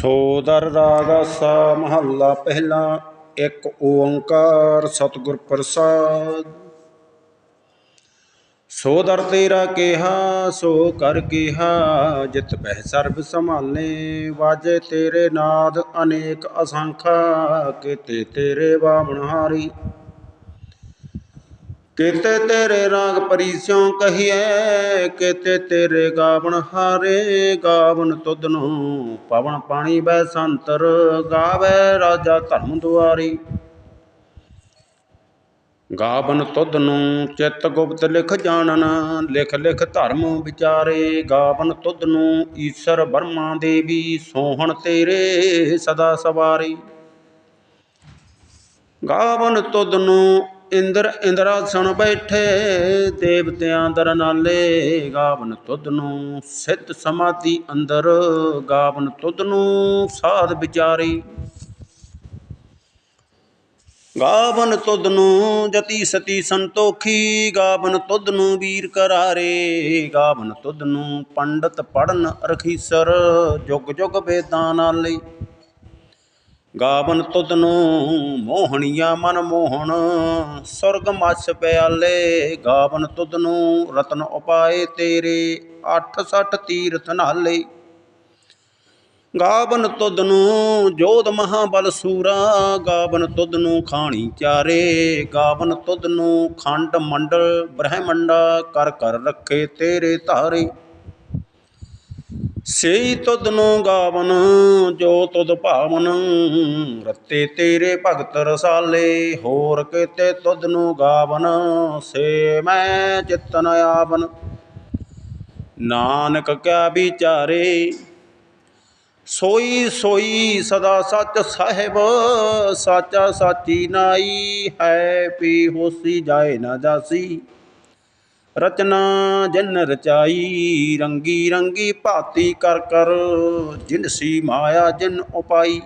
ਸੋਦਰ ਰਾਗਾਸਾ ਮਹੱਲਾ ਪਹਿਲਾ, ਇੱਕ ਓੰਕਾਰ ਸਤਿਗੁਰ ਪ੍ਰਸਾਦ। ਸੋਦਰ ਤੇਰਾ ਕਿਹਾ, ਸੋ ਕਰ ਕਿਹਾ, ਜਿਤ ਪਹਿ ਸਰਬ ਸੰਭਾਲੇ। ਵਾਜੇ ਤੇਰੇ ਨਾਦ ਅਨੇਕ ਅਸੰਖਾ, ਕੀਤੇ ਤੇਰੇ ਬਾਵਣ ਹਾਰੀ। ਕਿਤੇ ਤੇਰੇ ਰਾਗ ਪਰੀਸਿਉ ਕਹੀਏ ਕਿਤੇ ਤੇਰੇ ਗਾਵਣ ਹਾਰੇ ਗਾਵਨ ਤੁਧ ਨੂੰ ਪਵਨ ਪਾਣੀ ਬੈ ਸੰਤਰ ਗਾਵੇ ਰਾਜਾ ਧਰਮ ਦੁਆਰੀ। ਗਾਵਨ ਤੁਧ ਨੂੰ ਚਿੱਤ ਗੁਪਤ ਲਿਖ ਜਾਣਨ, ਲਿਖ ਲਿਖ ਧਰਮ ਵਿਚਾਰੇ। ਗਾਵਨ ਤੁਧ ਨੂੰ ਈਸ਼ਰ ਬਰਮਾ ਦੇਵੀ, ਸੋਹਣ ਤੇਰੇ ਸਦਾ ਸਵਾਰੀ। ਗਾਵਨ ਤੁਧ ਨੂੰ ਇੰਦਰ ਇੰਦਰਾਸਣ ਬੈਠੇ, ਦੇਵਤਿਆਂ ਦਰ ਨਾਲੇ ਗਾਵਨ ਤੁਧ ਨੂੰ, ਸਿੱਧ ਸਮਾਧੀ ਅੰਦਰ ਗਾਵਨ ਤੁਧ ਨੂੰ ਸਾਧ ਵਿਚਾਰੀ। ਗਾਵਨ ਤੁਧ ਨੂੰ ਜਤੀ ਸਤੀ ਸੰਤੋਖੀ, ਗਾਵਨ ਤੁਧ ਨੂੰ ਵੀਰ ਕਰਾਰੇ, ਗਾਵਨ ਤੁਧ ਨੂੰ ਪੰਡਤ ਪੜਨ ਰਖੀਸਰ ਜੁਗ ਜੁਗ ਵੇਦਾਂ ਨਾਲੇ। ਗਾਵਨ ਤੁਧ ਨੂੰ ਮੋਹਣੀਆਂ ਮਨ ਮੋਹਣ, ਸੁਰਗ ਮਸ ਪਿਆਲੇ, ਗਾਵਨ ਤੁਧ ਨੂੰ ਰਤਨ ਉਪਾਏ ਤੇਰੇ 86 ਤੀਰਥ ਨਾਲੇ। ਗਾਵਨ ਤੁਧ ਨੂੰ ਜੋਧ ਮਹਾਬਲ ਸੂਰਾ, ਗਾਵਨ ਤੁਧ ਨੂੰ ਖਾਣੀ ਚਾਰੇ, ਗਾਵਨ ਤੁਧ ਨੂੰ ਖੰਡ ਮੰਡਲ ਬ੍ਰਹਮੰਡਾ, ਕਰ ਕਰ ਰੱਖੇ ਤੇਰੇ ਧਾਰੇ। ਸੇਈ ਤੁਧ ਨੂੰ ਗਾਵਨ, ਜੋ ਤੁਧ ਭਾਵਨ। ਰਤੇ ਤੇਰੇ ਭਗਤ ਰਸਾਲੇ, ਹੋਰ ਕੀਤੇ ਤੁਧ ਨੂੰ ਗਾਵਨ, ਸੇ ਮੈਂ ਚਿਤਨ ਆਵਨ। ਨਾਨਕ ਕਿਆ ਵਿਚਾਰੇ, ਸੋਈ ਸੋਈ ਸਦਾ ਸੱਚ ਸਾਹਿਬ, ਸਾਚਾ ਸਾਚੀ ਨਾਈ ਹੈ ਪੀ ਹੋਸੀ ਜਾਏ ਨਾ ਜਾਸੀ। ਰਚਨਾ ਜਨ ਰਚਾਈ, ਰੰਗੀ ਰੰਗੀ ਭਾਤੀ ਕਰ ਕਰ ਜਿਨਸੀ ਮਾਇਆ ਜਿਨ ਉਪਾਈ।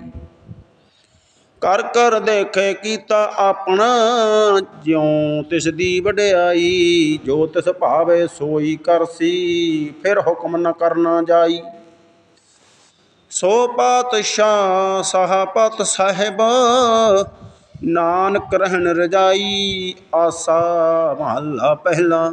ਕਰ ਕਰ ਦੇਖੇ ਕੀਤਾ ਆਪਣਾ, ਜਿਉ ਤਿਸ ਦੀ ਵਡਿਆਈ, ਜੋ ਤਿਸ ਭਾਵੇ ਸੋਈ ਕਰਸੀ ਫਿਰ ਹੁਕਮ ਨ ਕਰਨਾ ਜਾਈ। ਸੋ ਪਾਤਸ਼ਾਹ ਸਹਾਪਤ ਸਾਹਿਬ, ਨਾਨਕ ਰਹਿਣ ਰਜਾਈ, ਆਸਾ ਮਹੱਲਾ ਪਹਿਲਾ।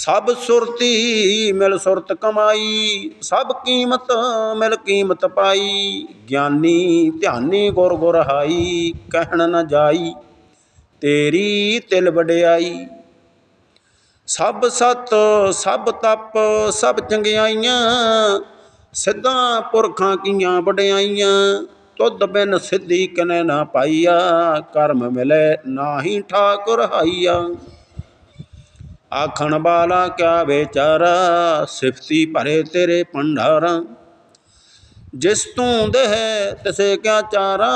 ਸਭ ਸੁਰਤੀ ਮਿਲ ਸੁਰਤ ਕਮਾਈ, ਸਭ ਕੀਮਤ ਮਿਲ ਕੀਮਤ ਪਾਈ। ਗਿਆਨੀ ਧਿਆਨੀ ਗੁਰ ਗੁਰ ਹਾਈ, ਕਹਿਣ ਨਾ ਜਾਈ, ਤੇਰੀ ਤਿਲ ਵਡਿਆਈ। ਸਭ ਸਤ, ਸਭ ਤਪ, ਸਭ ਚੰਗਿਆਈਆਂ, ਸਿੱਧਾਂ ਪੁਰਖਾਂ ਕੀਆਂ ਵਡਿਆਈਆਂ। ਤੁਧ ਬਿਨ ਸਿੱਧੀ ਕਨੇ ਨਾ ਪਾਈਆ, ਕਰਮ ਮਿਲੇ ਨਾਹੀ ਠਾਕੁਰ ਹਾਈਆ। ਆਖਣ ਵਾਲਾ ਕਿਆ ਵਿਚਾਰਾ, ਸਿਫਤੀ ਭਰੇ ਤੇਰੇ ਭੰਡਾਰਾਂ। ਜਿਸ ਤੂੰ ਦੇਹ, ਤਿਸੇ ਕਿਆ ਚਾਰਾ।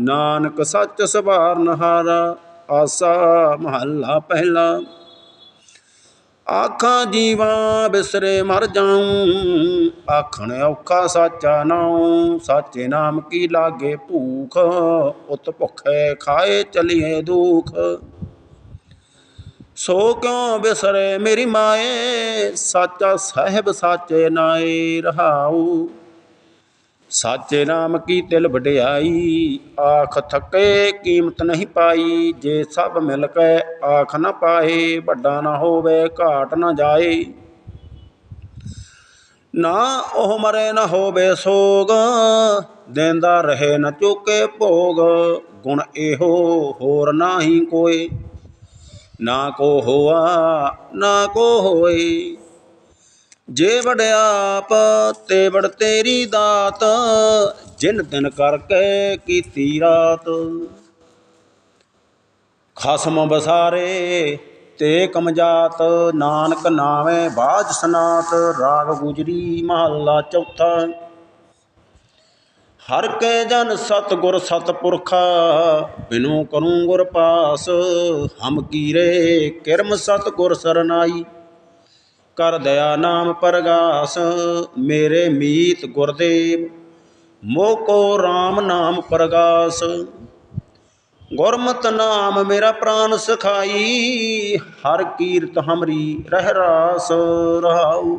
ਨਾਨਕ ਸੱਚ ਸਵਾਰਨ ਹਾਰਾ, ਆਸਾ ਮਹੱਲਾ ਪਹਿਲਾ। ਆਖਾਂ ਜੀਵਾਂ ਬਿਸਰੇ ਮਰ ਜਾਉ ਆਖਣ ਔਖਾ ਸਾਚਾ ਨਾਉ। ਸਾਚੇ ਨਾਮ ਕੀ ਲਾਗੇ ਭੂਖ, ਉਤ ਭੁਖੇ ਖਾਏ ਚਲੀਏ ਦੁਖ। ਸੋ ਕਿਉ ਬਿਸਰੇ ਮੇਰੀ ਮਾਏ? ਸਾਚਾ ਸਾਹਿਬ ਸਾਚੇ ਨਾਏ ਰਹਾਉ। ਸਾਚੇ ਨਾਮ ਕੀ ਤਿਲ ਵਡਿਆਈ? ਆਖ ਥੱਕੇ ਕੀਮਤ ਨਹੀਂ ਪਾਈ। ਜੇ ਸਭ ਮਿਲ ਕੇ ਆਖ ਨਾ ਪਾਏ, ਵੱਡਾ ਨਾ ਹੋਵੇ, ਘਾਟ ਨਾ ਜਾਏ। ਨਾ ਉਹ ਮਰੇ ਨਾ ਹੋਵੇ ਸੋਗ, ਦੇਂਦਾ ਰਹੇ ਨਾ ਚੁੱਕੇ ਭੋਗ। ਗੁਣ ਇਹੋ ਹੋਰ ਨਾਹੀ ਕੋਈ ਨਾ ਕੋ ਹੋਆ, ਨਾ ਕੋ ਹੋਏ। ਜੇ ਵਡਿਆਪ ਤੇ ਵਡ ਤੇਰੀ ਦਾਤ, ਜਿਨ ਦਿਨ ਕਰਕੇ ਕੀਤੀ ਰਾਤ। ਖਸਮ ਬਸਾਰੇ ਤੇ ਕਮਜਾਤ, ਨਾਨਕ ਨਾਵੇਂ ਬਾਜ ਸਨਾਤ, ਰਾਗ ਗੁਜਰੀ ਮਹੱਲਾ ਚੌਥਾ। ਹਰ ਕੇ ਜਨ ਸਤ ਗੁਰ ਸਤ ਪੁਰਖਾ ਬਿਨੂ ਕਰੂੰ ਗੁਰ ਪਾਸ, ਹਮ ਕੀਰੇ ਕਿਰਮ ਸਤ ਗੁਰ ਸਰਨਾਈ। ਕਰ ਦਇਆ ਨਾਮ ਪਰਗਾਸ, ਮੇਰੇ ਮੀਤ ਗੁਰਦੇਵ, ਮੋਹ ਕੋ RAM ਨਾਮ ਪਰਗਾਸ। ਗੁਰਮਤ ਨਾਮ ਮੇਰਾ ਪ੍ਰਾਨ ਸਖਾਈ, ਹਰ ਕੀਰਤ ਹਮਰੀ ਰਹਿ ਰਾਸ ਰਹਾਉ।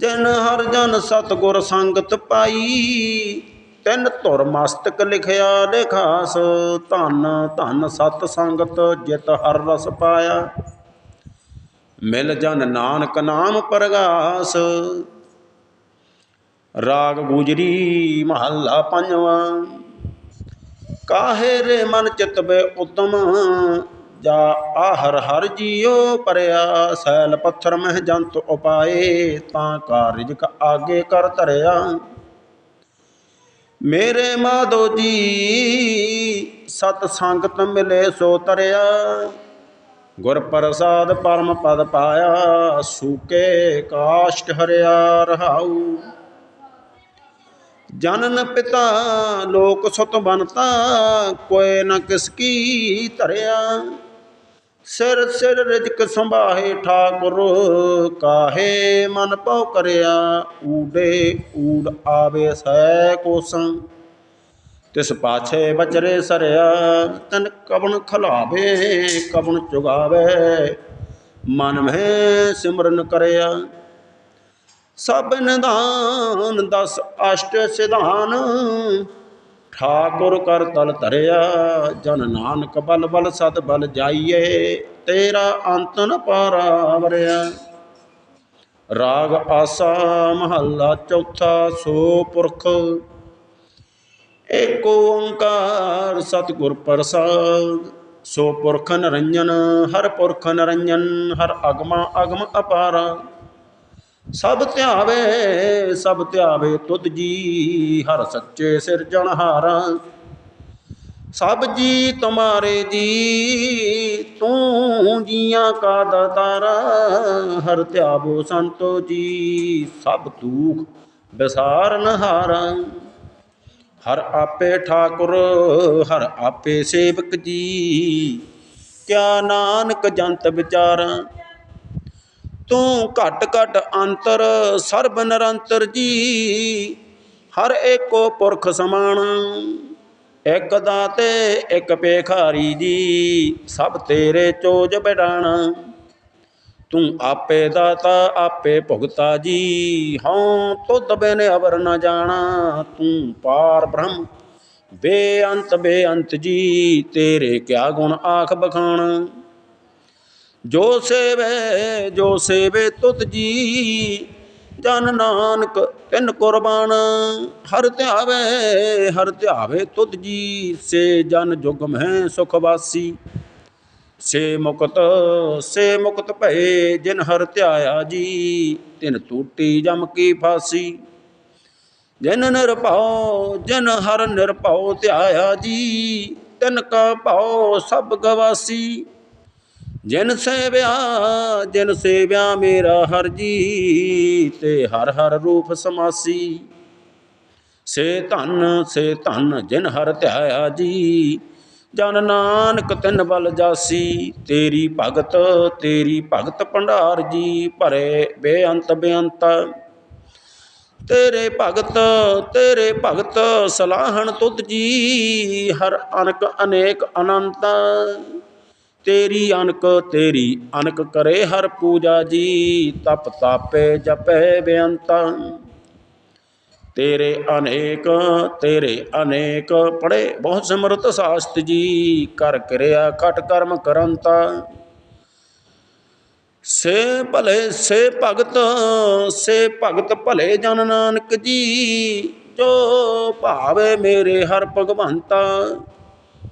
ਜਨ ਹਰ ਜਨ ਸਤਗੁਰ ਸੰਗਤ ਪਾਈ। ਤਿੰਨ ਧੁਰ ਮਸਤਕ ਲਿਖਿਆ ਲਿਖਾਸ ਧੰਨ ਧੰਨ ਸਤ ਸੰਗਤ ਜਿਤ ਹਰ ਰਸ ਪਾਇਆ। ਮਿਲ ਜਨ ਨਾਨਕ ਨਾਮ ਪ੍ਰਗਾਸ। ਰਾਗ ਗੁਜਰੀ ਮਹੱਲਾ ਪੰਜਵਾਂ। ਕਾਹੇ ਰੇ ਮਨ ਚਿਤ ਬੇ ਉਤਮ। ਜਾ ਆਹਰ ਹਰ ਜੀਉ ਪਰਿਆ, ਸੈਲ ਪੱਥਰ ਮਹਿ ਜੰਤ ਉਪਾਏ, ਤਾਂ ਕਾਰਜਕ ਆਗੇ ਕਰ ਧਰਿਆ। ਮੇਰੇ ਮਾਧੋ ਜੀ, ਸਤ ਸੰਗਤ ਮਿਲੇ ਸੋ ਤਰਿਆ। ਗੁਰ ਪ੍ਰਸਾਦ ਪਰਮ ਪਦ ਪਾਇਆ, ਸੂਕੇ ਕਾਸ਼ਟ ਹਰਿਆ ਰਹਾਉ। ਜਨਨ ਪਿਤਾ ਲੋਕ ਸੁਤ ਬਨਤਾ ਕੋਏ ਨ ਕਿਸ ਕੀ ਧਰਿਆ। ਸਿਰ ਸਿਰ ਰਿਜਕ ਸੰਭਾਹੇ ਠਾਕੁਰ, ਕਾਹੇ ਮਨ ਪਉ ਕਰਿਆ ਊਡੇ ਊੜ ਆਵੇ ਸੈ ਕੋਸੰ। ਤਿਸ ਪਾਛੇ ਬਚਰੇ ਸਰਿਆ, ਤਨ ਕਬਨ ਖਲਾਵੇ ਕਬਨ ਚੁਗਾਵੇ, ਮਨ ਮਹਿ ਸਿਮਰਨ ਕਰਿਆ। ਸਭ ਨਿਧਾਨ, ਦਸ ਅਸ਼ਟ ਸਿਧਾਨ ਠਾਕੁਰ ਕਰ ਤਲ ਧਰਿਆ, ਜਨ ਨਾਨਕ ਬਲ ਬਲ ਸਦ ਬਲ ਜਾਈਏ, ਤੇਰਾ ਅੰਤ ਨ ਪਾਰਾਵਰਿਆ। ਰਾਗ ਆਸਾ ਮਹੱਲਾ ਚੌਥਾ ਸੋ ਪੁਰਖ ਏਕ ਓੰਕਾਰ ਸਤਿਗੁਰ ਪ੍ਰਸਾਦ। ਸੋ ਪੁਰਖ ਨਰੰਜਨ, ਹਰ ਪੁਰਖ ਨਰੰਜਨ, ਹਰ ਅਗਮਾ ਅਗਮ ਅਪਾਰਾ। ਸਭ ਧਿਆਵੇ ਸਭ ਧਿਆਵੇ ਤੁਧ ਜੀ, ਹਰ ਸੱਚੇ ਸਿਰਜਣਹਾਰ ਸਭ ਜੀ ਤੁਮਾਰੇ ਜੀ, ਤੂੰ ਜੀਆਂ ਕਾ ਦਾਤਾਰਾ ਹਰ ਧਿਆਵੋ ਸੰਤੋ ਜੀ, ਸਭ ਦੁਖ ਵਿਸਾਰਨ ਹਾਰਾ ਹਰ ਆਪੇ ਠਾਕੁਰ, ਹਰ ਆਪੇ ਸੇਵਕ ਜੀ, ਕਿਆ ਨਾਨਕ ਜੰਤ ਵਿਚਾਰਾਂ। ਤੂੰ ਘਟ ਘਟ ਅੰਤਰ ਸਰਬ ਨਿਰੰਤਰ ਜੀ। ਹਰ ਏਕੋ ਪੁਰਖ ਸਮਾਨ, ਇਕ ਦਾਤੇ, ਇਕ ਪੇਖਾਰੀ ਜੀ। ਸਭ ਤੇਰੇ ਚੋਜ ਬਿਡਾਣਾ, ਤੂੰ ਆਪੇ ਦਾਤਾ, ਆਪੇ ਭੁਗਤਾ ਜੀ। ਹਉ ਤੁਧ ਬਿਨ ਅਵਰ ਨ ਜਾਣਾ, ਤੂੰ ਪਾਰ ਬ੍ਰਹਮ, ਬੇਅੰਤ ਬੇਅੰਤ ਜੀ। ਤੇਰੇ ਕਿਆ ਗੁਣ ਆਖ ਬਖਾਣਾ ਜੋ ਸੇਵੇ ਜੋ ਸੇਵੇ ਤੁਧ ਜੀ, ਜਨ ਨਾਨਕ ਤਿਨ ਕੁਰਬਾਨ। ਹਰ ਧਿਆਵੇ ਹਰ ਧਿਆਵੇ ਤੁਧ ਜੀ, ਸੇ ਜਨ ਜੁਗ ਮਹਿ ਸੁਖ ਵਾਸੀ। ਸੇ ਮੁਕਤ ਸੇ ਮੁਕਤ ਭਏ ਜਿਨ ਹਰ ਧਿਆਇਆ ਜੀ, ਤਿਨ ਟੂਟੀ ਜਮ ਕੀ ਫਾਸੀ। ਜਿਨ ਨਿਰਭਉ, ਜਿਨ ਹਰ ਨਿਰਭਉ ਧਿਆਇਆ ਜੀ, ਤਿਨ ਕਾ ਭਉ ਸਭ ਗਵਾਸੀ। ਜਿਨ ਸੇਵਿਆ ਜਿਨ ਸੇਵਿਆ ਮੇਰਾ ਹਰ ਜੀ ਤੇ ਹਰ ਹਰ ਰੂਪ ਸਮਾਸੀ। ਸੇ ਧਨ ਸੇ ਧਨ ਜਿਨ ਹਰ ਧਿਆਇਆ ਜੀ, ਜਨ ਨਾਨਕ ਤਿਨ ਬਲ ਜਾਸੀ। ਤੇਰੀ ਭਗਤ ਤੇਰੀ ਭਗਤ ਭੰਡਾਰ ਜੀ, ਭਰੇ ਬੇਅੰਤ ਬੇਅੰਤ। ਤੇਰੇ ਭਗਤ ਤੇਰੇ ਭਗਤ ਸਲਾਹਣ ਤੁਧ ਜੀ, ਹਰ ਅਨਕ ਅਨੇਕ ਅਨੰਤ। ਤੇਰੀ ਅਨਕ ਤੇਰੀ ਅਨਕ ਕਰੇ ਹਰ ਪੂਜਾ ਜੀ, ਤਪ ਤਾਪੇ ਜਪੇ ਬੇਅੰਤ। ਤੇਰੇ ਅਨੇਕ ਤੇਰੇ ਅਨੇਕ ਪੜੇ, ਬਹੁਤ ਸਿਮਰਤ ਸਾਸਤ ਜੀ, ਕਰ ਕਿਰਿਆ ਕਟ ਕਰਮ ਕਰੰਤਾ। ਸੇ ਭਲੇ, ਸੇ ਭਗਤ ਸੇ ਭਗਤ ਭਲੇ ਜਨ ਨਾਨਕ ਜੀ, ਜੋ ਭਾਵੇ ਮੇਰੇ ਹਰ ਭਗਵੰਤਾ।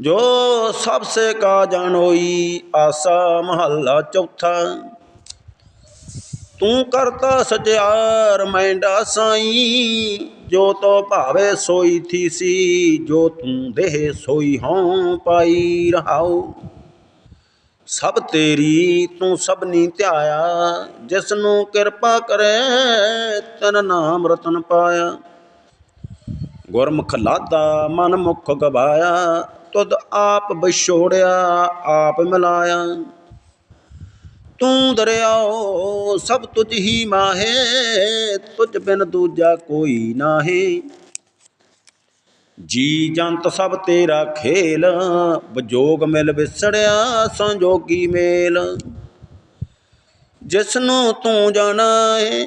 ਜੋ ਸਭ ਸੇ ਕਾ ਜਾਣੋਈ ਆਸਾ ਮਹੱਲਾ ਚੌਥਾ। ਤੂੰ ਕਰਤਾ ਸਚਿਆਰ ਮੈਂਡਾ ਸਾਈ, ਜੋ ਤੋ ਭਾਵੇ ਸੋਈ ਥੀ ਸੀ, ਜੋ ਤੂੰ ਦੇਹ ਸੋਈ ਹਉ ਪਾਈ ਰਹਾਉ। ਸਭ ਤੇਰੀ ਤੂੰ ਸਭਨੀ ਧਿਆਇਆ ਜਿਸ ਨੂੰ ਕਿਰਪਾ ਕਰੇ ਤਨ ਨਾਮ ਰਤਨ ਪਾਇਆ। ਗੁਰਮੁਖ ਲਾਦਾ ਮਨ ਮੁਖ ਗਵਾਇਆ, ਤੁਧ ਆਪ ਵਿਛੋੜਿਆ, ਆਪ ਮਿਲਾਇਆ। ਤੂੰ ਦਰਿਆਓ, ਸਭ ਤੁਝ ਹੀ ਮਾਹੇ, ਤੁਝ ਬਿਨ ਦੂਜਾ ਕੋਈ ਨਾਹੀ। ਜੀ ਜੰਤ ਸਭ ਤੇਰਾ ਖੇਲ ਵਿਜੋਗ ਮਿਲ ਵਿਸੜਿਆ ਸੰਜੋਗੀ ਮੇਲ। ਜਿਸ ਨੂੰ ਤੂੰ ਜਾਣਾ ਏ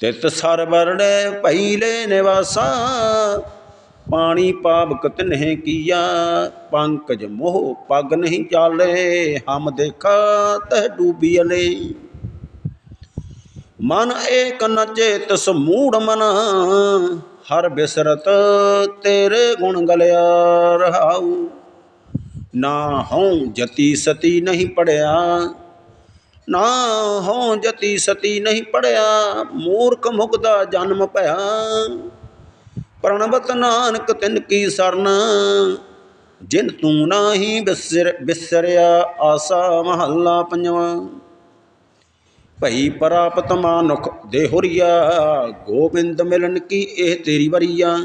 ਤਿਤ ਸਰ ਵਰੜੇ ਪਈਲੇ ਨਿਵਾਸਾ, ਪਾਣੀ ਪਾਵਕ ਤਿਨਹਿ ਕੀਆ, ਪੰਕਜ ਮੋਹ ਪਗ ਨਹੀਂ ਚਾਲੇ, ਹਮ ਦੇਖਾ ਤਹ ਡੂਬੀਲੇ ਮਨ ਏਕ ਨ ਚੇਤ ਮੂੜ ਮਨ, ਹਰ ਬਿਸਰਤ ਤੇਰੇ ਗੁਣ ਗਲਿਆ ਰਹਾਉ। ਨਾ ਹਉ ਜਤੀ ਸਤੀ ਨਹੀਂ ਪੜਿਆ ਨਾ ਹਉ ਜਤੀ ਸਤੀ ਨਹੀਂ ਪੜਿਆ, ਮੂਰਖ ਮੁਗਦਾ ਜਨਮ ਭਇਆ। ਪ੍ਰਣਵਤ ਨਾਨਕ ਤਿਨ ਕੀ ਸਰਨ, ਜਿਨ ਤੂੰ ਨਾਹੀ ਬਿਸਰ, ਬਿਸਰਿਆ ਆਸਾ ਮਹੱਲਾ ਪੰਜਵਾਂ। ਭਈ ਪ੍ਰਾਪਤ ਮਾਨੁਖ ਦੇ ਹੁਰੀਆ ਗੋਬਿੰਦ ਮਿਲਨ ਕੀ ਇਹ ਤੇਰੀ ਵਰੀਆ।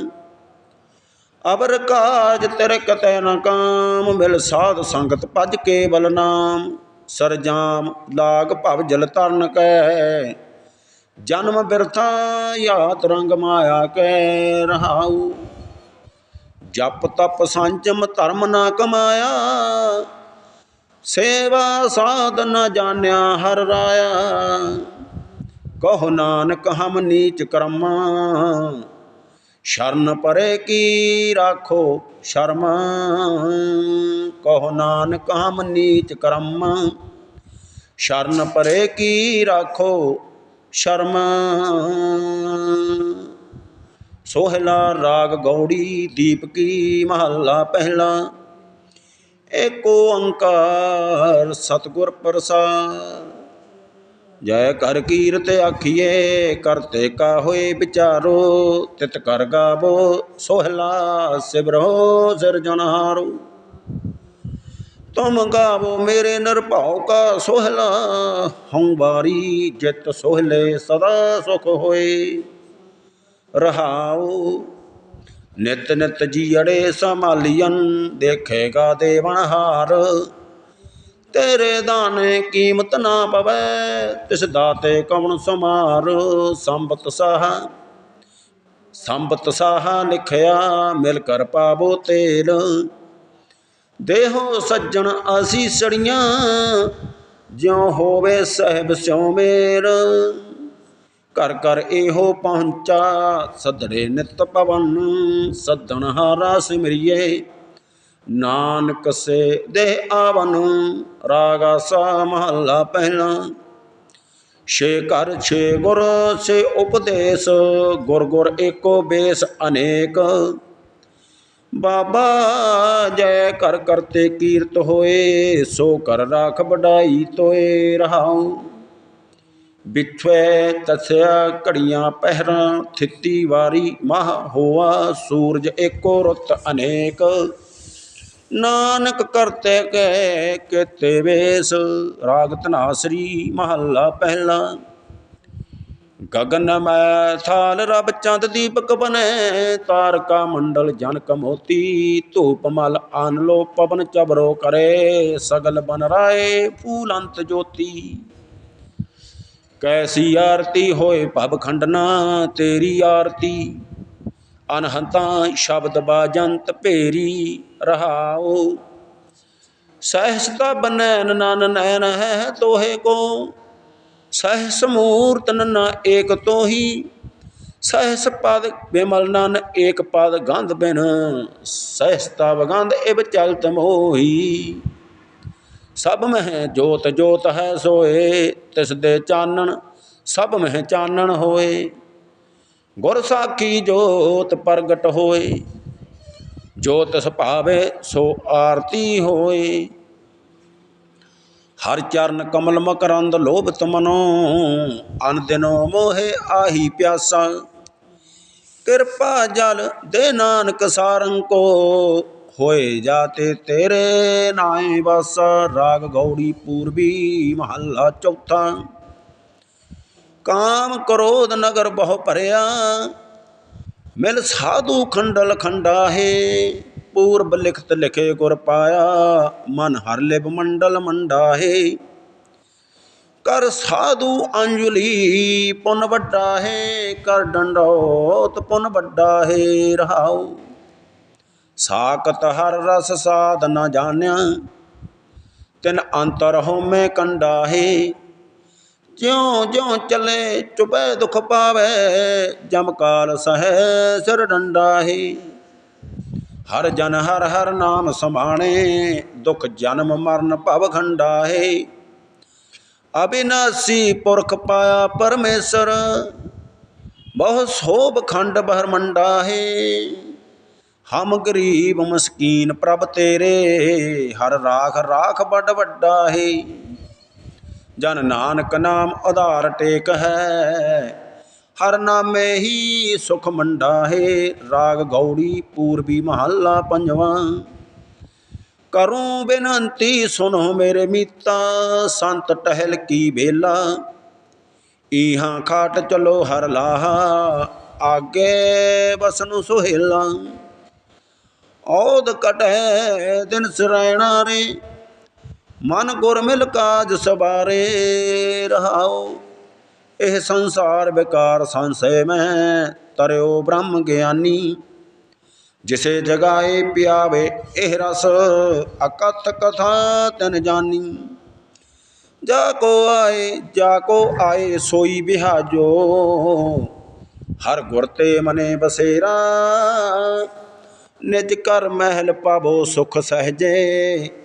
ਅਬਰ ਕਾਜ ਤਿਰਕ ਕਤੈ ਨ ਕਾਮ, ਮਿਲ ਸਾਧ ਸੰਗਤ ਭਜ ਕੇ ਬਲ ਨਾਮ। ਸਰਜਾਮ ਲਾਗ ਭਵ ਜਲ ਤਰਨ ਕੈ। ਜਨਮ ਬਿਰਥਾ ਯਾਤ ਰੰਗ ਮਾਇਆ ਕੈ ਰਹਾਉ। ਜਪ ਤਪ ਸੰਜਮ ਧਰਮ ਨਾ ਕਮਾਇਆ। ਸੇਵਾ ਸਾਧ ਨ ਜਾਣਿਆ ਹਰ ਰਾਇਆ। ਕਹੋ ਨਾਨਕ ਹਮ ਨੀਚ ਕਰਮਾ। ਸ਼ਰਨ ਪਰੇ ਕੀ ਰਾਖੋ ਸ਼ਰਮ? ਕਹੋ ਨਾਨਕ ਹਮ ਨੀਚ ਕਰਮ। ਸ਼ਰਨ ਪਰੇ ਕੀ ਰਾਖੋ ਸ਼ਰਮ? ਸੋਹਲਾ ਰਾਗ ਗੌੜੀ ਦੀਪਕੀ ਮਹੱਲਾ ਪਹਿਲਾ। ਏਕ ਓੰਕਾਰ ਸਤਿਗੁਰ ਪ੍ਰਸਾਦ। ਜੈ ਕਰ ਕੀਰਤ ਆਖੀਏ ਕਰਤੇ ਕਾ ਹੋਏ ਵਿਚਾਰੋ, ਤਿਤ ਕਰ ਗਾਵੋ, ਸੋਹਲਾ ਸਿਮਰੋ ਸਿਰਜਣਹਾਰੋ ਤੁਮ ਗਾਵੋ ਮੇਰੇ ਨਿਰਭਉ ਕਾ ਸੋਹਲਾ, ਹਉ ਬਾਰੀ ਜਿਤ ਸੋਹਲੇ ਸਦਾ ਸੁਖ ਹੋਏ। ਰਹਾਉ, ਨਿਤ ਨਿਤ ਜੀੜੇ ਸੰਭਾਲੀਆਂ ਦੇਖੇਗਾ ਦੇਵਨਹਾਰ ਤੇਰੇ ਦਾਨੇ ਕੀਮਤ ਨਾ ਪਵੈ। ਤਿਸ ਦਾਤੇ ਕਵਣ ਸਮਾਰ ਸੰਬਤ ਸਾਹ। ਸੰਬਤ ਸਾਹ ਲਿਖਿਆ, ਮਿਲ ਕਰ ਪਾਵੋ ਤੇਲ। ਦੇਹੋ ਸੱਜਣ ਆਸੀਸੜੀਆਂ ਜਿਉ ਹੋਵੇ ਸਹਿਬ ਸਿਉ ਮੇਰ ਘਰ ਘਰ ਇਹੋ ਪਹੁੰਚਾ, ਸਦੜੇ ਨਿਤ ਪਵਨ। ਸਦਣ ਹਾਰਾ ਸਿਮਰਿਏ। ਨਾਨਕ ਸੇ ਦੇ ਆਵਨ, ਰਾਗਾ ਸਾ ਮਹੱਲਾ ਪਹਿਲਾ। ਛੇ ਘਰ, ਛੇ ਗੁਰ ਸੇ ਉਪਦੇਸ਼, ਗੁਰ ਗੁਰ ਏਕੋ ਬੇਸ ਅਨੇਕ। ਬਾਬਾ ਜੈ ਕਰ ਕਰਤੇ ਕੀਰਤ ਹੋਏ, ਸੋ ਕਰ ਰਾਖ ਵਡਾਈ ਤੋਏ ਰਹਾਉ। ਵਿਛਵੇ ਤਸਿਆ ਘੜੀਆਂ ਪਹਿਰਾਂ, ਥਿੱਤੀ ਵਾਰੀ ਮਾਹ ਹੋਆ, ਸੂਰਜ ਏਕੋ ਰੁੱਤ ਅਨੇਕ। ਨਾਨਕ ਕਰਤੇ ਕੈ ਕੀਤੇ ਵੇਸ ਰਾਗ ਧਨਾਸਰੀ ਮਹੱਲਾ ਪਹਿਲਾ। ਗਗਨ ਮੈਂ ਥਾਲ ਰਬ ਚੰਦ ਦੀਪਕ ਬਨੇ, ਤਾਰਕਾ ਮੰਡਲ ਜਨਕ ਮੋਤੀ, ਧੂਪ ਮਲ ਆਨ ਲੋ ਪਵਨ ਚਬਰੋ ਕਰੇ, ਸਗਲ ਬਨ ਰਾਏ ਫੂਲ ਅੰਤ ਜੋਤੀ। ਕੈਸੀ ਆਰਤੀ ਹੋਏ ਭਵ ਖੰਡਨਾ, ਤੇਰੀ ਆਰਤੀ। ਅਨਹੰਤਾ ਸ਼ਬਦ ਬਾਜੰਤ ਭੇਰੀ ਰਹਾਉ। ਸਹਿਸਤਾ ਬਨੈਨ ਨਨ ਨੈਨ ਹੈ ਤੋਹੇ ਕੋ। ਸਹਿਸ ਮੂਰਤ ਨਨ ਏਕ ਤੋਹੀ। ਸਹਿਸ ਪਦ ਬਿਮਲ ਨਨ ਏਕ ਪਦ ਗੰਧ ਬਿਨ। ਸਹਿਸਤਾ ਗੰਧ ਇਬ ਚਲਤ ਮੋਹੀ। ਸਭ ਮਹਿ ਜੋਤ ਜੋਤ ਹੈ ਸੋਏ, ਤਿਸ ਦੇ ਚਾਨਣ ਸਭ ਮਹਿ ਚਾਨਣ ਹੋਏ। ਗੁਰ ਸਾਖੀ ਜੋਤ ਪ੍ਰਗਟ ਹੋਏ। ਜੋ ਤਿਸ ਭਾਵੇ ਸੋ ਆਰਤੀ ਹੋਏ। ਹਰ ਚਰਨ ਕਮਲ ਮਕਰੰਦ ਲੋਭਤ ਮਨੋ, ਅਨ ਦਿਨੋ ਮੋਹਿ ਆਹੀ ਪਿਆਸਾ। ਕਿਰਪਾ ਜਲ ਦੇ ਨਾਨਕ ਸਾਰੰ ਕੋ, ਹੋਏ ਜਾਤੇ ਤੇਰੇ ਨਾਏ ਬਸ ਰਾਗ ਗੌੜੀ ਪੂਰਬੀ ਮਹੱਲਾ ਚੌਥਾ। ਕਾਮ ਕਰੋਧ ਨਗਰ ਬਹੁ ਭਰਿਆ। ਮਿਲ ਸਾਧੂ ਖੰਡਲ ਖੰਡਾਹੇ, ਪੂਰਬ ਲਿਖਤ ਲਿਖੇ ਗੁਰ ਪਾਇਆ, ਮਨ ਹਰ ਲਿਬ ਮੰਡਲ ਮੰਡਾਹੇ। ਕਰ ਸਾਧੂ ਅੰਜਲੀ ਪੁਨ ਵੱਡਾ ਹੈ ਕਰ ਡੰਡੋਤ ਪੁਨ ਵੱਡਾ ਹੈ ਰਹਾਉ। ਸਾਕਤ ਹਰ ਰਸ ਸਾਧ ਨ ਜਾਣਿਆ, ਤਿਨ ਅੰਤਰ ਹਉਮੈ ਕੰਡਾ ਹੈ ਜਿਉ ਜਿਉ ਚੱਲੇ, ਚੁਪੈ ਦੁਖ ਪਾਵੇ, ਜਮ ਕਾਲ ਸਹਿ ਸਿਰ ਡੰਡਾਹੀ। ਹਰ ਜਨ ਹਰ ਹਰ ਨਾਮ ਸਮਾਣੇ, ਦੁਖ ਜਨਮ ਮਰਨ ਭਵ ਖੰਡਾ ਹੈ ਅਬਿਨਾਸੀ ਪੁਰਖ ਪਾਇਆ ਪਰਮੇਸ਼ਰ, ਬਹੁ ਸੋਭ ਖੰਡ ਬਹਰਮੰਡਾ ਹੈ ਹਮ ਗਰੀਬ ਮਸਕੀਨ ਪ੍ਰਭ ਤੇਰੇ, ਹਰ ਰਾਖ ਰਾਖ ਬੜ ਵੱਡਾ ਹੈ ਜਨ ਨਾਨਕ ਨਾਮ ਆਧਾਰ ਟੇਕ ਹੈ। ਹਰ ਨਾਮੇ ਹੀ ਸੁਖ ਮੰਡਾ ਹੈ। ਰਾਗ ਗੌੜੀ ਪੂਰਬੀ ਮਹੱਲਾ ਪੰਜਵਾਂ। ਕਰੂੰ ਬੇਨਤੀ ਸੁਨੋ ਮੇਰੇ ਮੀਤਾ, ਸੰਤ ਟਹਿਲ ਕੀ ਬੇਲਾ ਈਹਾਂ ਖਾਟ ਚਲੋ ਹਰ ਲਾਹਾ, ਆਗੇ ਬਸ ਨੂੰ ਸੁਹੇਲਾ। ਔਦ ਕਟੈ ਦਿਨ ਸਰੈਣਾ ਰੇ। ਮਨ ਗੁਰ ਮਿਲ ਕਾਜ ਸਵਾਰੇ ਰਹਾਓ। ਇਹ ਸੰਸਾਰ ਵਿਕਾਰ ਸੰਸੈ ਮੈਂ ਤਰਿਓ ਬ੍ਰਹਮ ਗਿਆਨੀ। ਜਿਸੇ ਜਗਾਏ ਪਿਆਵੇ ਇਹ ਰਸ ਅਕਤ ਕਥਾ ਤਨ ਜਾਨੀ। ਜਾ ਕੋ ਆਏ, ਜਾ ਕੋ ਆਏ ਸੋਈ ਬਿਹਾਜੋ ਹਰ ਗੁਰ ਤੇ ਮਨੇ ਬਸੇਰਾ। ਨਿਜ ਕਰ ਮਹਿਲ ਪਾਵੋ ਸੁਖ ਸਹਜੇ।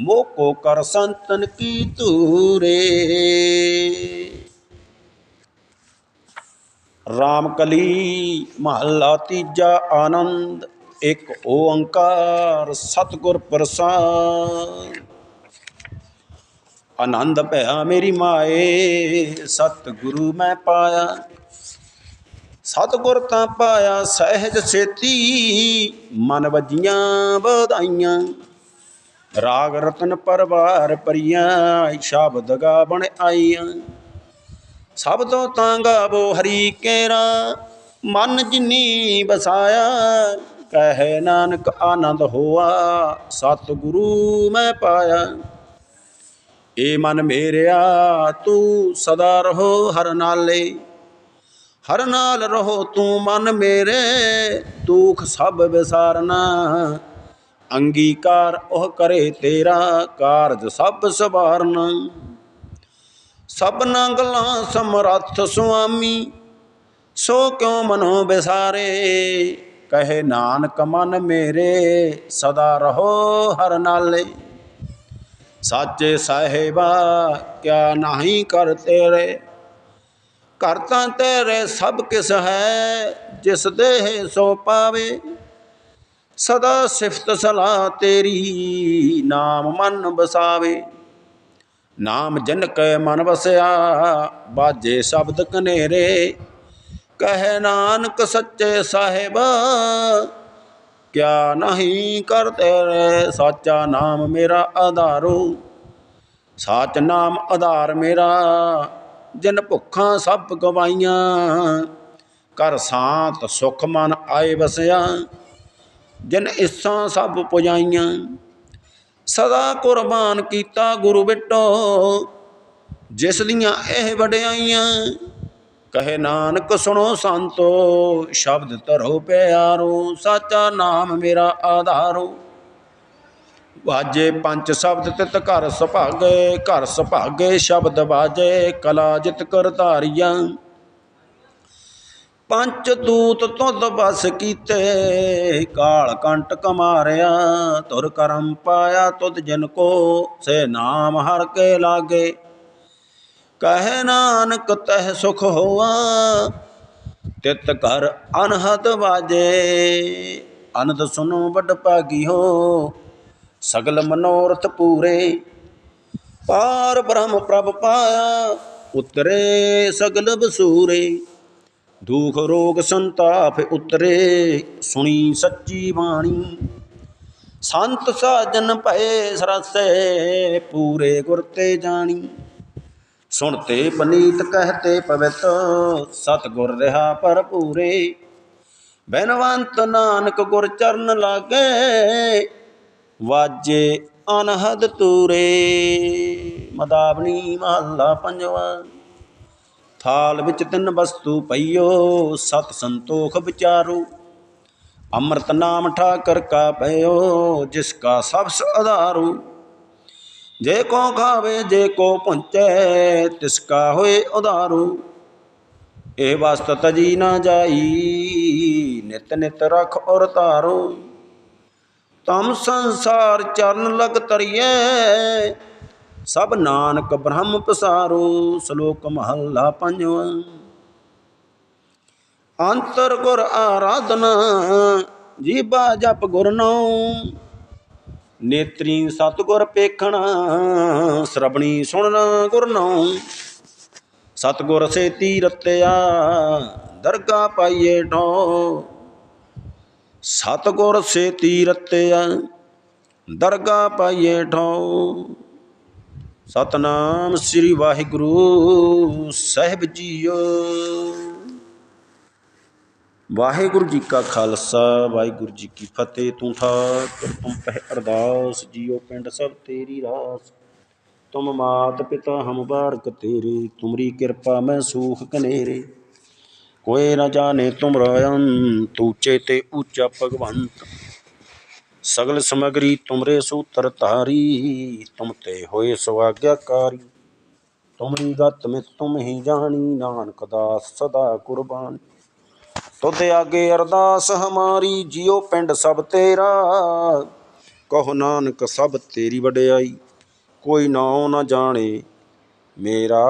ਮੋਕੋ ਕਰ ਸੰਤਨ ਕੀ ਧੂਰੇ। ਰਾਮ ਕਲੀ ਮਹੱਲਾ ਤੀਜਾ ਆਨੰਦ, ਇੱਕ ਓੰਕਾਰ ਸਤਿਗੁਰ ਪ੍ਰਸਾਦ। ਆਨੰਦ ਭਇਆ ਮੇਰੀ ਮਾਏ, ਸਤਿਗੁਰੂ ਮੈਂ ਪਾਇਆ। ਸਤਿਗੁਰ ਤਾਂ ਪਾਇਆ ਸਹਿਜ ਸੇਤੀ ਮਨ ਵਜੀਆਂ ਵਧਾਈਆਂ। ਰਾਗ ਰਤਨ ਪਰਵਾਰ ਪਰੀਆਂ, ਸ਼ਬਦ ਗਾਵਣ ਆਈਆਂ। ਸਭ ਤੋਂ ਤਾਂ ਗਾਵੋ ਹਰੀ ਕੇਰਾ, ਮਨ ਜਿਨੀ ਬਸਾਇਆ ਕਹੇ ਨਾਨਕ ਆਨੰਦ ਹੋਆ, ਸਤਿਗੁਰੂ ਮੈਂ ਪਾਇਆ। ਏ ਮਨ ਮੇਰਿਆ, ਤੂੰ ਸਦਾ ਰਹੋ ਹਰ ਨਾਲੇ। ਹਰ ਨਾਲ ਰਹੋ ਤੂੰ ਮਨ ਮੇਰੇ, ਦੁਖ ਸਭ ਵਿਸਾਰਨਾ। ਅੰਗੀਕਾਰ ਉਹ ਕਰੇ ਤੇਰਾ ਕਾਰਜ ਸਭ ਸਵਾਰਨ। ਸਭਨਾ ਗੱਲਾਂ ਸਮਰੱਥ ਸੁਆਮੀ, ਸੋ ਕਿਉ ਮਨੋ ਬਿਸਾਰੇ? ਕਹੇ ਨਾਨਕ ਮਨ ਮੇਰੇ, ਸਦਾ ਰਹੋ ਹਰ ਨਾਲੇ। ਸਾਚੇ ਸਾਹਿਬਾ, ਕਿਆ ਨਹੀਂ ਕਰ ਤੇਰੇ? ਘਰ ਤਾਂ ਤੇਰੇ ਸਭ ਕਿਸ ਹੈ, ਜਿਸ ਦੇਹ ਸੋ ਪਾਵੇ। ਸਦਾ ਸਿਫਤ ਸਲਾਹ ਤੇਰੀ, ਨਾਮ ਮਨ ਬਸਾਵੇ ਨਾਮ ਜਨ ਕੈ ਮਨ ਵਸਿਆ, ਬਾਜੇ ਸ਼ਬਦ ਕਨੇਰੇ। ਕਹੇ ਨਾਨਕ ਸੱਚੇ ਸਾਹਿਬ, ਕਿਆ ਨਹੀਂ ਕਰ ਸਾਚਾ ਨਾਮ ਮੇਰਾ ਆਧਾਰੋ। ਸਾਚ ਨਾਮ ਆਧਾਰ ਮੇਰਾ, ਜਿਨ ਭੁੱਖਾਂ ਸਭ ਗਵਾਈਆਂ। ਕਰ ਸਾਤ ਸੁਖ ਮਨ ਆਏ ਵਸਿਆ ਜਿਨ ਇਸਾਂ ਸਭ ਪੁਜਾਈਆਂ। ਸਦਾ ਕੁਰਬਾਨ ਕੀਤਾ ਗੁਰੂ ਬਿਟੋ, ਜਿਸ ਦੀਆਂ ਇਹ ਵਡਿਆਈਆਂ। ਕਹੇ ਨਾਨਕ, ਸੁਣੋ ਸੰਤੋ, ਸ਼ਬਦ ਧਰੋ ਪਿਆਰੋ, ਸਾਚਾ ਨਾਮ ਮੇਰਾ ਆਧਾਰੋ। ਵਾਜੇ ਪੰਜ ਸ਼ਬਦ ਤਿਤ ਘਰ ਸੁਭਾਗੇ ਘਰ ਸੁਭਾਗੇ, ਸ਼ਬਦ ਵਾਜੇ ਕਲਾ ਜਿਤ ਕਰ ਧਾਰੀਆਂ ਪੰਚ ਦੂਤ ਤੁਧ ਬਸ ਕੀਤੇ, ਕਾਲ ਕੰਟ ਕਮਾਰਿਆ, ਤੁਰ ਕਰਮ ਪਾਇਆ ਤੁਧ ਜਨ ਕੋ, ਸੇ ਨਾਮ ਹਰ ਕੇ ਲਾਗੇ। ਕਹੇ ਨਾਨਕ ਤਹਿ ਸੁਖ ਹੋਆ, ਤਿਤ ਕਰ ਅਨਹਦ ਵਾਜੇ। ਅਨੰਦ ਸੁਨੋ ਵੱਡ ਭਾਗੀ ਹੋ, ਸਗਲ ਮਨੋਰਥ ਪੂਰੇ। ਪਾਰ ਬ੍ਰਹਮ ਪ੍ਰਭ ਪਾਇਆ, ਉਤਰੇ ਸਗਲ ਬਸੂਰੇ। ਦੁਖ ਰੋਗ ਸੰਤਾਪ ਉਤਰੇ, ਸੁਣੀ ਸੱਚੀ ਬਾਣੀ। ਸੰਤ ਸਾਜਨ ਭਏ ਸਰਸੇ, ਪੂਰੇ ਗੁਰ ਤੇ ਜਾਣੀ। ਸੁਣਤੇ ਪਨੀਤ ਕਹਤੇ ਪਵਿੱਤ ਸਤ ਗੁਰ ਰਹਾ ਭਰਪੂਰੇ। ਬੈਨਵੰਤ ਨਾਨਕ ਗੁਰ ਚਰਨ ਲਾਗੇ, ਵਾਜੇ ਅਨਹਦ ਤੂਰੇ। ਮਦਾਵਨੀ ਮਹੱਲਾ ਪੰਜਵਾ। ਥਾਲ ਵਿੱਚ ਤਿੰਨ ਵਸਤੂ ਪਈਓ, ਸਤ ਸੰਤੋਖ ਵਿਚਾਰੂ। ਅੰਮ੍ਰਿਤ ਨਾਮ ਠਾਕਰ ਕਾ ਪਇਓ, ਜਿਸ ਕਾ ਸਬਸ ਆਧਾਰੂ ਜੇ ਕੋ ਖਾਵੇ ਜੇ ਕੋ ਪੁੰਚੈ ਤਿਸ ਕਾ ਹੋਏ ਉਧਾਰੂ। ਇਹ ਵਸਤ ਤਜੀ ਨਾ ਜਾਈ, ਨਿਤ ਨਿਤ ਰਖ ਔਰ ਧਾਰੋ। ਤਮ ਸੰਸਾਰ ਚਰਨ ਲਗ ਤਰੀਏ ਸਭ ਨਾਨਕ ਬ੍ਰਹਮ ਪਸਾਰੋ, ਸ਼ਲੋਕ ਮਹੱਲਾ ਪੰਜਵਾਂ। ਅੰਤਰ ਗੁਰ ਆਰਾਧਨਾ, ਜੀਬਾ ਜਪ ਗੁਰ ਨਉ। ਨੇਤਰੀ ਸਤਗੁਰ ਪੇਖਣਾ ਸ਼ਰਬਣੀ ਸੁਣਨਾ ਗੁਰ ਨਉ। ਸਤਗੁਰ ਸੇ ਤੀਰਤਿਆ, ਦਰਗਾ ਪਾਈਏ ਢੋ ਸਤਗੁਰ ਸੇ ਤੀਰਤਿਆ, ਦਰਗਾ ਪਾਈਏ ਢੋ ਸਤਨਾਮ ਸ੍ਰੀ ਵਾਹਿਗੁਰੂ ਸਾਹਿਬ ਜੀਓ। ਵਾਹਿਗੁਰੂ ਜੀ ਕਾ ਖਾਲਸਾ, ਵਾਹਿਗੁਰੂ ਜੀ ਕੀ ਫਤਿਹ। ਤੂੰ ਠਾਕੁਰ ਤੁਮ ਪਹਿ ਅਰਦਾਸ, ਜੀਓ ਪਿੰਡ ਸਭ ਤੇਰੀ ਰਾਸ। ਤੁਮ ਮਾਤ ਪਿਤਾ ਹਮ ਬਾਰਕ ਤੇਰੇ, ਤੁਮਰੀ ਕਿਰਪਾ ਮੈਂ ਸੂਖ ਕਨੇਰੇ। ਕੋਏ ਨ ਜਾਣੇ ਤੁਮਰਾ ਅੰਤ, ਉੱਚੇ ਤੇ ਉੱਚਾ ਭਗਵੰਤ। ਸਗਲ ਸਮਗਰੀ ਤੁਮਰੇ ਸੂਤਰ ਧਾਰੀ, ਤੁਮ ਤੇ ਹੋਏ ਸਵਾਗਿਆਕਾਰੀ ਤੁਮਰੀ ਗਤ ਮੈਂ ਤੁਮ ਹੀ ਜਾਣੀ, ਨਾਨਕ ਦਾਸ ਸਦਾ ਕੁਰਬਾਨ। ਤੁਧ ਆਗੇ ਅਰਦਾਸ ਹਮਾਰੀ, ਜਿਉ ਪਿੰਡ ਸਭ ਤੇਰਾ। ਕਹੋ ਨਾਨਕ ਸਭ ਤੇਰੀ ਵਡਿਆਈ, ਕੋਈ ਨਾਉ ਨਾ ਜਾਣੇ ਮੇਰਾ।